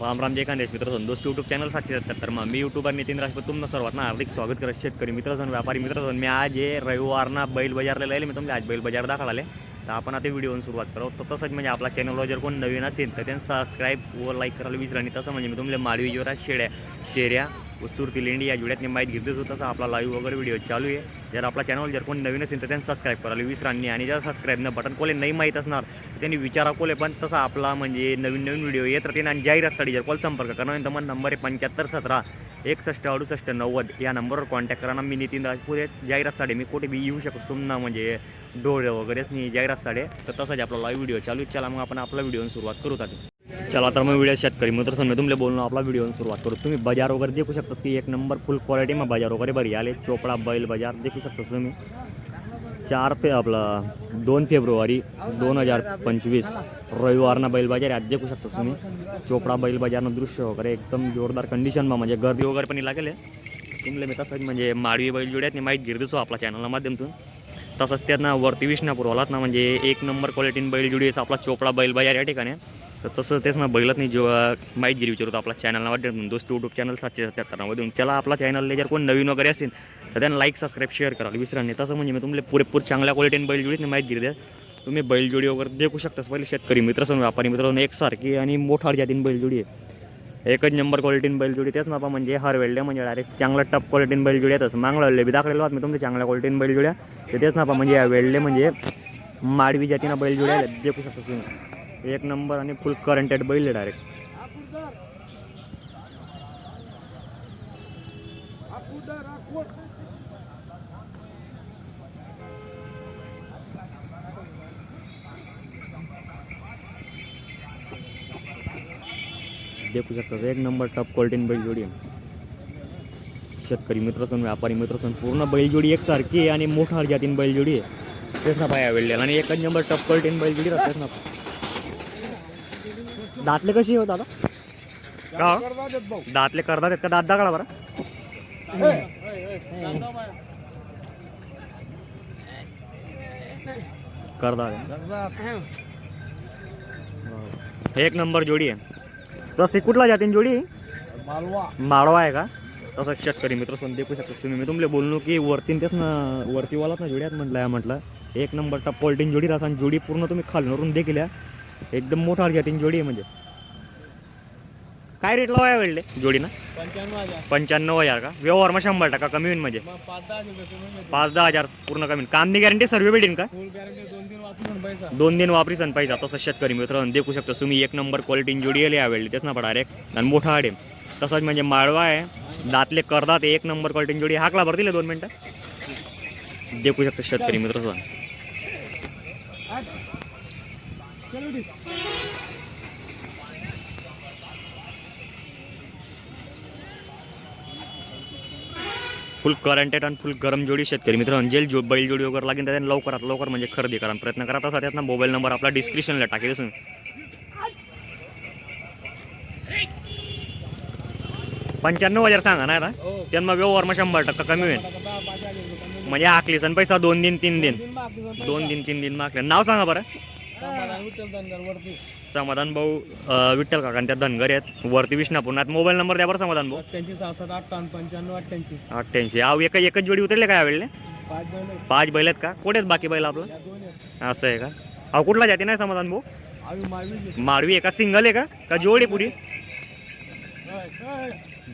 राम राम जय मित्र. दोस्त YouTube channel साक्षी तर मग मी युट्यूबर नितीन राजपूत. तुमनं सर्वांना हार्दिक स्वागत करत शेतकरी मित्रजन व्यापारी मित्रजन. मी आज हे रविवारना बैल बाजारला राहिले मी तुमच्या आज बैल बजार दाखवले तर आपण आता व्हिडिओ सुरुवात करू. तर तसंच म्हणजे आपला चॅनलवर जर कोण नवीन असेल तर त्यांना सबस्क्राईब व लाईक करायला विसरा. आणि तसं म्हणजे मी तुमच्या माडवी जोरा शेड्या शेऱ्या सुरती लेंडी या जुड्यात माहीत घेतलीच होत. तसं आपला लाईव्ह वगैरे व्हिडिओ चालू आहे. जर आपला चॅनल जर कोण नवीन असेल तर त्यांनी सबस्क्राईब करायला विसरांनी आणि जर सबस्क्राईबनं बटन कोले नाही माहीत असणार तर त्यांनी विचारा कोले पण तसा आपला म्हणजे नवीन नवीन व्हिडिओ येत राहते आणि जाहिरातसाठी जर कोल संपर्क करा तर मग नंबर आहे पंच्याहत्तर सतरा एकसष्ट अडुसष्ट नव्वद. या नंबरवर कॉन्टॅक्ट करा. ना मी नितीन राजपूत आहे जाहिरातसाठी मी कुठे बी येऊ शकतो तुम्हाला म्हणजे डोळे वगैरेच नाही. जाहिरातसाठी तर तसाच आपला लाईव्ह व्हिडिओ चालू चला मग आपण आपला व्हिडिओ सुरुवात करू आता चला तर मग व्हिडिओ शेतकरी तर समजा तुमले बोलणं आपला व्हिडिओ सुरुवात करू. तुम्ही बाजार वगैरे देखू शकतास की एक नंबर फुल क्वालिटी मग बाजार वगैरे बरी आले. चोपडा बैल बाजार देखू शकतास तुम्ही. चार फे आपला दोन फेब्रुवारी दोन हजार पंचवीस. रविवारना बैल बाजार आज देखू शकतास तुम्ही. चोपडा बैल बाजारनं दृश्य वगैरे एकदम जोरदार कंडिशनमा म्हणजे गर्दी वगैरे पण लागेल. तुमले मी तसंच म्हणजे माडवी बैल जोड्यात माहीत गिरदिसो आपला चॅनलला माध्यमातून. तसंच त्यांना वरती विष्णापूरवालात ना म्हणजे एक नंबर क्वालिटीन बैल जोडी आपला चोपडा बैल बाजार या ठिकाणी. तर तसं तेच ना बैलत नाही जो माहीतगिरी विचारतो आपला चॅनलला वाटेल दोस्त यूट्यूब चॅनल सातशे सत्त्याहत्तरमधून त्याला आपला चॅनलला जर कोण नवीन वगैरे असेल तर त्यांना लाईक सबस्क्राईब शेअर करायला विसरा नाही तसं म्हणजे मी तुमले पुरेपूर चांगल्या क्वालिटीने बैलजोडीत माहीतगिरी द्या. तुम्ही बैलजोडी वगैरे देखू शकतास. पहिले शेतकरी मित्र सण व्यापारी मित्र एकसारखी आणि मोठा जातीन बैलजोडी आहे. एकच नंबर क्वालिटीन बैलजोडी तेच ना म्हणजे हर वेळल्या म्हणजे डायरेक्ट चांगला टप क्वालिटीन बैलजोडी येतच. मागला बी दाखवलेलो आहात मी तुमच्या चांगल्या क्वालिटीन बैलजोड्या तर तेच ना म्हणजे या वेळले म्हणजे माडवी जातीनं बैलजोड्या देखू शकता तुम्ही. एक नंबर आणि फुल करंटेड बैल आहे डायरेक्ट देखू शकता एक नंबर टॉप क्वालिटीन बैलजोडी आहे. शेतकरी मित्र सण व्यापारी मित्र सण पूर्ण बैलजोडी एकसारखी आहे आणि मोठा जातीन बैलजोडी आहे. तेच ना पाय अवेलेबल आणि एकच नंबर टप क्वालिटीन बैलजोडी राहतेच ना. दातले कशी हो दादा? का? हो? दातले करतात का? दात दाखला बरं. करदा एक नंबर जोडी आहे. तसे कुठला जातीन जोडी? मालवा माळवा आहे का? तसं शेतकरी मित्र सण देखू शकतो तुम्ही. मी तुमले बोललो की वरतीन तेच ना वरतीवालाच ना जोड्यात म्हटलं आहे म्हटलं. एक नंबर टप जोडी राहता आणि जोडी पूर्ण तुम्ही खालून देखील आहे. एकदम मोठा जातीन जोडी आहे म्हणजे. काय रेट लावाय वेळले? जोडी ना? पंच्याण्णव हजार. का? व्यवहार मग शंभर टक्का कमी होईल म्हणजे. मग पाच दहा हजार पूर्ण कमी होईल. कामनी गॅरंटी सर्व भेटेल का? फुल गॅरंटी दोन तीन वापरून पैसा. दोन दिन वापरी सण पाहिजे तसं शेतकरी मित्र देखू शकता तुम्ही एक नंबर क्वालिटीन जोडी आली यावेळी तेच ना पडा डायरेक्ट आणि मोठा आडे तसंच म्हणजे माळवा आहे. दातले करदात एक नंबर क्वालिटीन जोडी. हाकला भर दिले दोन मिनटं. देखू शकता शेतकरी मित्र. सण फुल करंटेड आणि फुल गरम जोडी शेतकरी मित्र जे जो बैल जोडी वगैरे लागेल त्यांनी लवकरात लवकर म्हणजे खरेदी करा. प्रयत्न करा तसा त्यात ना मोबाईल नंबर आपला डिस्क्रिप्शनला टाकेल असून पंच्याण्णव हजार सांगा ना आता. हो. त्यांना व्यवहार मग शंभर टक्का कमी होईल. म्हणजे आखली सण पैसा दोन दिन तीन दिन. दोन दोन दिन तीन दिन मागले. नाव सांगा बरं. समाधान भाऊ अं, विठ्ठल काका त्या धनगर आहेत. वरती विष्णापूरनाथ मोबाईल नंबर द्या बरं समाधान भाऊ. सत्याऐंशी सहासष्ट अठ्ठावन्न पंच्याण्णव अठ्ठ्याऐंशी. अठ्ठ्याऐंशी. अहो एक एकच जोडी उतरले काय वेळेले पाच बैल आहेत. पाच बैल आहेत का? कुठे बाकी बैल आपलं? या दोन आहेत. असं आहे का? अहो कुठला जाती नाही समाधान भाऊ? आम्ही माडवी आहे का? सिंगल आहे का? का जोड आहे पुरी?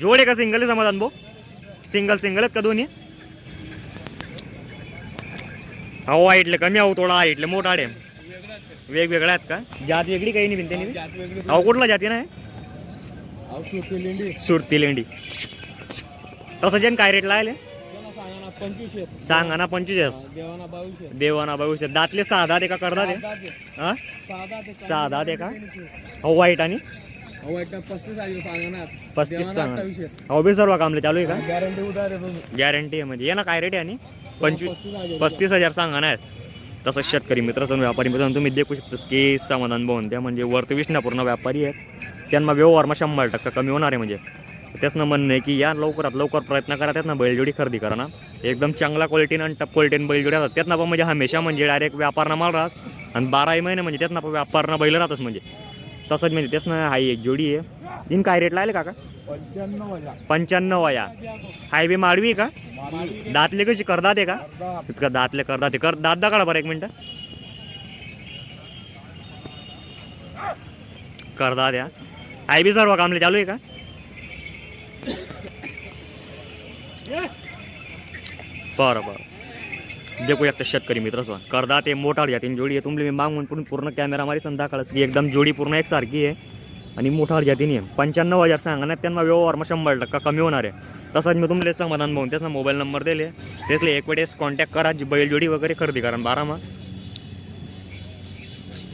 जोड आहे का? सिंगल आहे समाधान भाऊ? सिंगल सिंगल आहेत का दोन्ही? अहो हाईटले कमी अहो थोडा हाईटले मोठा आहे वेगवेगळ्या आहेत का? जात वेगळी काही नाही भिंते. अहो कुठला जाती नाही सुरती लेंडी. सुरती लेंडी. तसं जेन काय रेट लायले त्याला सांगा ना पंचवीस आहेत. सांगा ना पंचवीस देवाना बावीस आहेत. देवाना बावीस दातले सहा दात एका करदात. हा? सहा दात आहे का अहो वाईट आणि? पस्तीस सांगा अहो बी सर्व कामले चालू आहे का? गॅरंटी उधार आहे तुम्ही गॅरंटी आहे म्हणजे. ये ना काय रेट आहे आणि? पंचवीस पस्तीस हजार. पस्तीस हजार सांगा ना तसंच शेतकरी मित्र व्यापारी मित्र तुम्ही देखू शकतास की समाधान भवन. त्या म्हणजे वरती विष्णापूर्ण व्यापारी आहेत. त्यांना व्यवहार मग शंभर टक्का कमी होणार आहे म्हणजे. त्याचं म्हणणं आहे की या लवकरात लवकर प्रयत्न करा त्यातनं बैलजोडी खरेदी करा ना. एकदम चांगला क्वालिटीनं आणि टप क्वालिटीनं बैलजोडी राहतात. त्यातनं पण म्हणजे हमेशा म्हणजे डायरेक्ट व्यापारना माल राहस. आणि बाराही महिने म्हणजे त्यातनं पण व्यापारना बैल राहतच म्हणजे. तसंच म्हणजे त्याचं हा एक जोडी आहे. इन काय रेट लागले काका? पंच्याण्णव वया हायवे माडवी का? दातले कशी? करदात आहे का इतकं दातले करदात. आहे कर दात दाखवा बरं एक मिनटं. करदात या बी सर्व कामले चालू आहे का? बरं बरं. देखू एकटा शेतकरी मित्र सो करदा ते मोठाड जातीन जोडी आहे. तुमले मी मागून पूर्ण कॅमेरामध्ये संधा काळच की एकदम जोडी पूर्ण एकसारखी आहे. आणि मोठा जातीने पंच्याण्णव हजार सांगा ना त्यांना व्यवहार मग शंभर टक्का कमी होणार आहे. तसंच मी तुमले समाधान भाऊन त्याचा मोबाईल नंबर दिले. त्याचले एक वेळेस कॉन्टॅक्ट करा जी बैलजोडी वगैरे खरेदी करा बारा मग.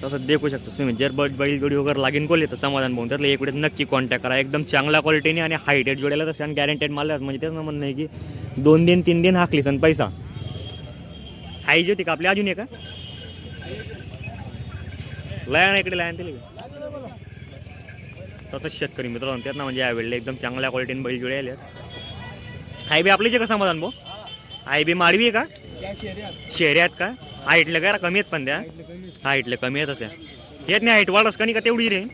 तसं देखू शकता तुम्ही. जर बट बैलजोडी वगैरे लागेन कोले तर समाधान भाऊन त्यातले एक वेळेस नक्की कॉन्टॅक्ट करा. एकदम चांगल्या क्वालिटीने आणि हायटेड जोड्याला तसं आणि गॅरंटेड माल आहेत. म्हणजे तेच ना म्हणणं आहे की दोन दिन तीन दिन हाकली सण पैसा. हायजी होती का आपली अजून आहे का लया ना इकडे लयान दिली तसंच शेतकरी मित्रांनो त्यात ना म्हणजे यावेळेला एकदम चांगल्या क्वालिटीने बैल जुळे आले हाय बी आपली जे का समाधान भाऊ? हाय बी माडवी आहे का? शेहरी आहेत का हाईटले काय कमी आहेत पण त्या. इथलं कमी हाईटले कमी आहेत असे. येत नाही हाईट वाढस का नाही का तेवढी रेन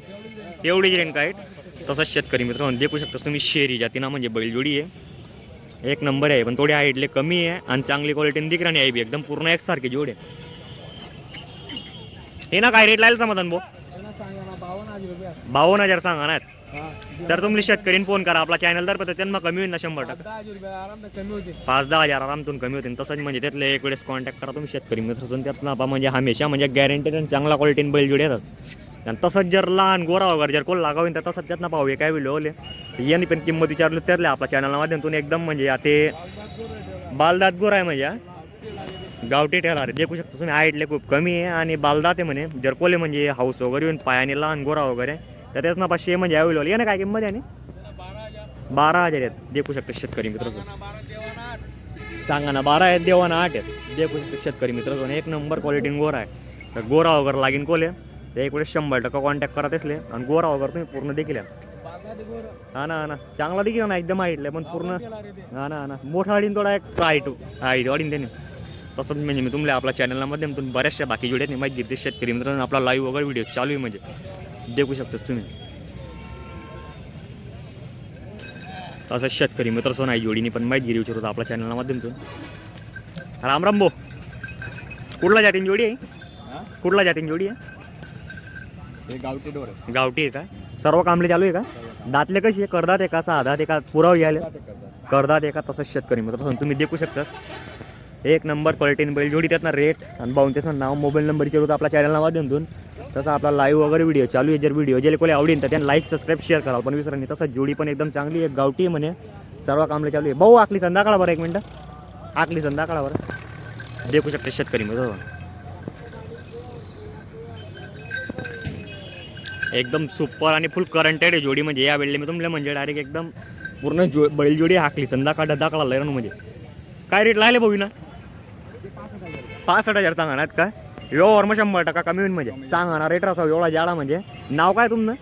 तेवढीच रेन का हाईट. तसंच शेतकरी मित्रांनो देखू शकतास तुम्ही शेरी जातीना म्हणजे बैलजोडी आहे. एक नंबर आहे पण थोडी हाईटले कमी आहे आणि चांगली क्वालिटीने दिकरा राणी आहे बी. एकदम पूर्ण एकसारखी जोड. आहे हे ना काय रेट लाईल समाधान भाऊ? बावन्न हजार सांगा ना. हा. तर तुम्ही शेतकरीने फोन करा. आपला चॅनल तर त्यांना कमी होईल ना शंभर टक्का पाच दहा हजार आरामतून कमी होतील. तसंच म्हणजे त्यातले एक वेळेस कॉन्टॅक्ट करा तुम्ही शेतकरी मित्र. असून त्यातनं आपण म्हणजे हमेशा म्हणजे गॅरंटेड आणि चांगला क्वालिटीने बैल जोडी येतात आणि तसंच जर लहान गोरा वगैरे जर कोण लागावीन तर तसंच त्यातनं पाहूया काय व्हिडिओ ओले? यांनी पण किंमत विचारली त्यातल्या आपल्या चॅनल माध्यमातून एकदम म्हणजे आ ते बालदात गोरा आहे म्हणजे हा. गावठी ठेला रे. देखू शकतो तुम्ही आईटले खूप कमी आहे आणि बालदाते म्हणे. जर कोले म्हणजे हाऊस वगैरे येऊन पायाने लहान गोरा वगैरे तर त्याच ना पाचशे म्हणजे अवेलेबल ये ना काय किंमत आहे बारा हजार आहेत. देखू शकतो शेतकरी मित्र सांगा ना बारा आहेत देवाना आठ आहेत. देखू शकतो शेतकरी मित्र एक नंबर क्वालिटी गोरा आहे. तर गोरा वगैरे लागेन कोले. तर एक वेळेस शंभर टक्का कॉन्टॅक्ट करत असले आणि गोरा वगैरे तुम्ही पूर्ण देखील हा ना हा ना. चांगला देखील ना एकदम हाईटला पण पूर्ण हा ना हा ना. मोठा अडीन थोडा एक हाईट हाईट वाढीन त्याने. तसंच म्हणजे मी तुमल्या आपल्या चॅनलच्या माध्यमातून बऱ्याचशा बाकी जोड्यात माहिती घेते शेतकरी मित्रांनो आपला लाईव्ह वगैरे व्हिडिओ चालू आहे म्हणजे. देखू शकतोस तुम्ही. तसंच शेतकरी मित्र सोन आहे जोडीने पण माहिती गिरी विचारतो आपल्या चॅनलच्या माध्यमातून. राम राम भो कुठला जातीन जोडी आहे? कुठला जातीन जोडी आहे? गावठी डोर गावठी आहे का? सर्व कामले चालू आहे का? दातले कशी आहे? करदात आहे का? साधात आहे का? पुराव घ्यायला करदात आहे का? तसंच शेतकरी मित्र तुम्ही देखू शकतास. एक नंबर पलटीन बैल जोडी त्यातनं रेट आणि बावून त्याचं नाव मोबाईल नंबर विचारू आपल्या देऊन दोन तसं आपला लाईव्ह वगैरे व्हिडिओ चालू आहे. जर व्हिडिओ जे कोणी आवडेल तर त्यांना लाईक सबस्क्राईब शेअर करा. पण विसरा नाही तसं जोडी पण एकदम चांगली आहे. गावठी आहे म्हणे. सर्व कामले चालू आहे. भाऊ आकली संध्याकाळा बरं एक मिनटं. आकली संध्याकाळा बरं. देखू शकते शेतकरी मग एकदम सुपर आणि फुल करंटेड आहे जोडी म्हणजे. या वेळेला मी तुमल्या म्हणजे डायरेक्ट एकदम पूर्ण जो बैलजोडी हाकली संध्याकाळ दाखला लरण म्हणजे काय रेट लागले भाऊ ना पासष्ट हजार सांगा ना का? व्यवहार मग शंभर टक्का कमी होईल म्हणजे. सांगा ना रेट असा एवढा जाडा म्हणजे. नाव काय तुमनं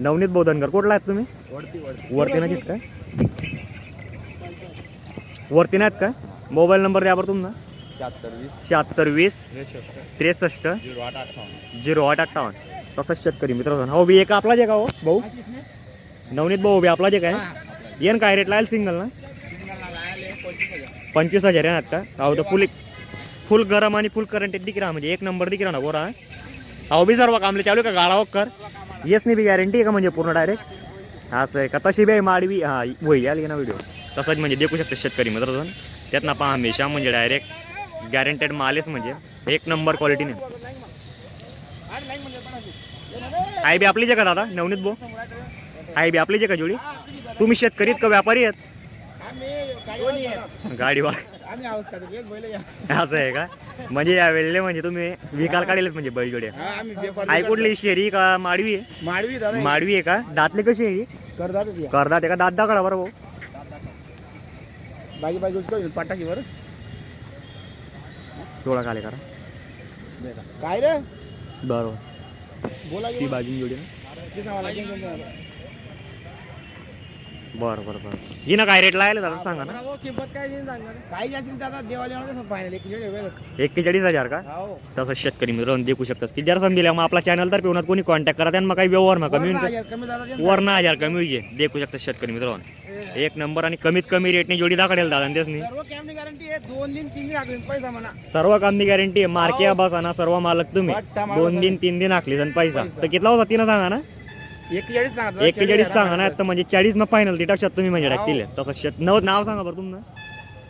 नवनीत बोधनकर. कुठला आहेत तुम्ही? वरती वरती नाहीत काय वरती नाहीत का? मोबाईल नंबर द्या बरं तुमनं शहात्तर वीस. त्रेसष्ट. झिरो आठ अठ्ठावन्न. तसंच शेतकरी मित्र हो बी एक आपला जे का हो भाऊ. नवनीत भाऊ बी आपला जे काय येन काय रेट लागेल सिंगल ना? पंचवीस हजार आहे आत्ता अहो तर फुल फुल गरम आणि फुल करंट दिख राहा म्हणजे एक नंबर दिख राहा ना गोरा अहो बी सर्व कामले चालू का? गाळा कर येस नाही बी गॅरंटी आहे का म्हणजे पूर्ण डायरेक्ट असं आहे का? तशी बी आहे माडवी. हां होई आली ना व्हिडिओ तसंच म्हणजे देखू शकते शेतकरी मित्र त्यातनं पहा हमेशा म्हणजे डायरेक्ट गॅरंटेड मालेच म्हणजे. एक नंबर क्वालिटीने आई बी आपली जे का दादा? नवनीत भाऊ? आई बी आपली जे का जोडी? तुम्ही शेतकरी आहेत का व्यापारी आहेत? गाडीवर आम्ही आवाज खातो बैल या. असं आहे का? म्हणजे या वेळेला म्हणजे तुम्ही विकाल काढलेत म्हणजे बैलजोड्या. हा आम्ही आई कुठली? शेरी का माडवी आहे? माडवी दादा माडवी आहे का? दातले कशी आहे? ही? करदात आहे का? दात दाखडा बरं भाऊ. बाकी बाकी उसको पटाकी बरं. डोळा काले करा. काय रे? बरोबर. बोला ती बाजून जोडी ना? बरं बरं बरं. ही ना काय रेट लागले दादा सांगा ना. किंमत काय काही असेल दादा देवाला फायनल एक वेळेस एक्केचाळीस हजार का? हो. तसं शेतकरी मित्रांनो देखू शकतात. की जर समजल्या मग आपला चॅनल तर पिवनात कोणी कॉन्टॅक्ट करा त्यांना मग काही व्यवहार मग कमी वरनं होईल हजार कमी? वरनं हजार कमी होईल देखू शकतात शेतकरी मित्रांनो एक नंबर आणि कमीत कमी रेटने जोडी दाखडेल दादा त्यासनी सर्व कॅमनी गॅरंटी आहे दोन दिन तीन दिन लागेल पैसा म्हणा. सर्व कामनी गॅरंटी आहे मार्के बसाना सर्व मालक तुम्ही. दोन दिन तीन दिन आखली आणि पैसा. तर कितला होता तिनं सांगा ना? एकेचाळीस सांगा सांगा ना म्हणजे चाळीस मग फायनल ती टाकशात तुम्ही म्हणजे. टाकतील. तसं शेत नव नाव सांगा बरं तुमचं.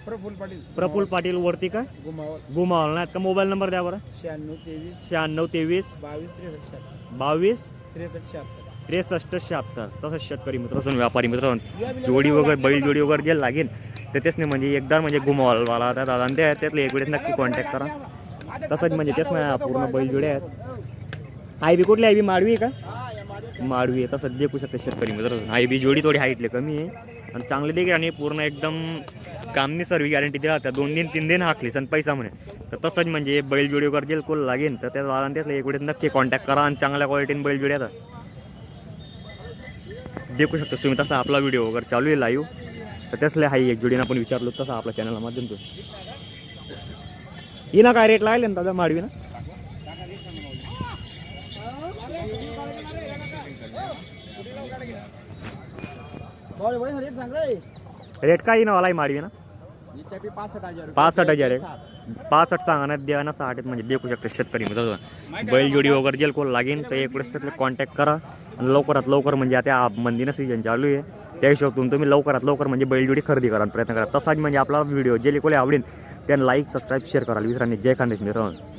प्रफुल पाटील. प्रफुल्ल पाटील वरती का? गुमावल. गुमावल नाहीत का मोबाईल नंबर द्या बरं? शहाण्णव तेवीस. शहाण्णव तेवीस. बावीस त्रेसष्ट. शहात्तर बावीस. त्रेसष्ट शहात्तर. त्रेसष्ट शहात्तर. तसंच शेतकरी मित्र व्यापारी मित्र जोडी वगैरे बैल जोडी वगैरे जे लागेल. तर तेच नाही म्हणजे एकदा म्हणजे गुमावाला त्या दादा ते त्यातले एक वेळेस नक्की कॉन्टॅक्ट करा. तसंच म्हणजे तेच नाही पूर्ण बैल जोडे आहेत. आय बी कुठली आय बी माडवी का? माडवी आहे सध्या देखू शकते शेतकरी मित्र. आय बी जोडी थोडी हाईटले कमी आहे. आणि चांगली देखील आणि पूर्ण एकदम कामनी सर्व गॅरंटी दिला त्या दोन दिन तीन दिन हाकलीस आणि पैसा म्हणे. तर तसंच म्हणजे बैल जोडी वगैरे जे कोल लागेल तर त्या वाला त्यातलं एक वेळेस नक्की कॉन्टॅक्ट करा आणि चांगल्या क्वालिटीने बैल जोडी आता देखू शकतो तुम्ही तसा आपला व्हिडिओ वगैरे चालू आहे लाईव्ह तर त्यासले हाई एक जोडीनं आपण विचारलो तसा आपल्या चॅनलला माध्यम ही ना काय रेट लागले ना दादा माडवी ना रेट काय ना वाला माडवी ना. पासष्ट हजार. पासष्ट हजार आहे. पासष्ट सांगा ना द्या ना साठ आहेत म्हणजे देखू शकतो शेतकरी मित्र बैल जोडी वगैरे जेल कोण लागेल तर एक वेळेस त्यातले कॉन्टॅक्ट करा. आणि लवकरात लवकर म्हणजे आता मंदिनं सीजन चालू आहे. त्या हिशोबातून तुम्ही लवकरात लवकर म्हणजे बैलजोडी खरेदी करा प्रयत्न करा. तसाच म्हणजे आपला व्हिडिओ जे कोणी आवडेल त्यांना लाईक सबस्क्राईब शेअर कराल. विसरांनी जय खानदेश मित्रांनो.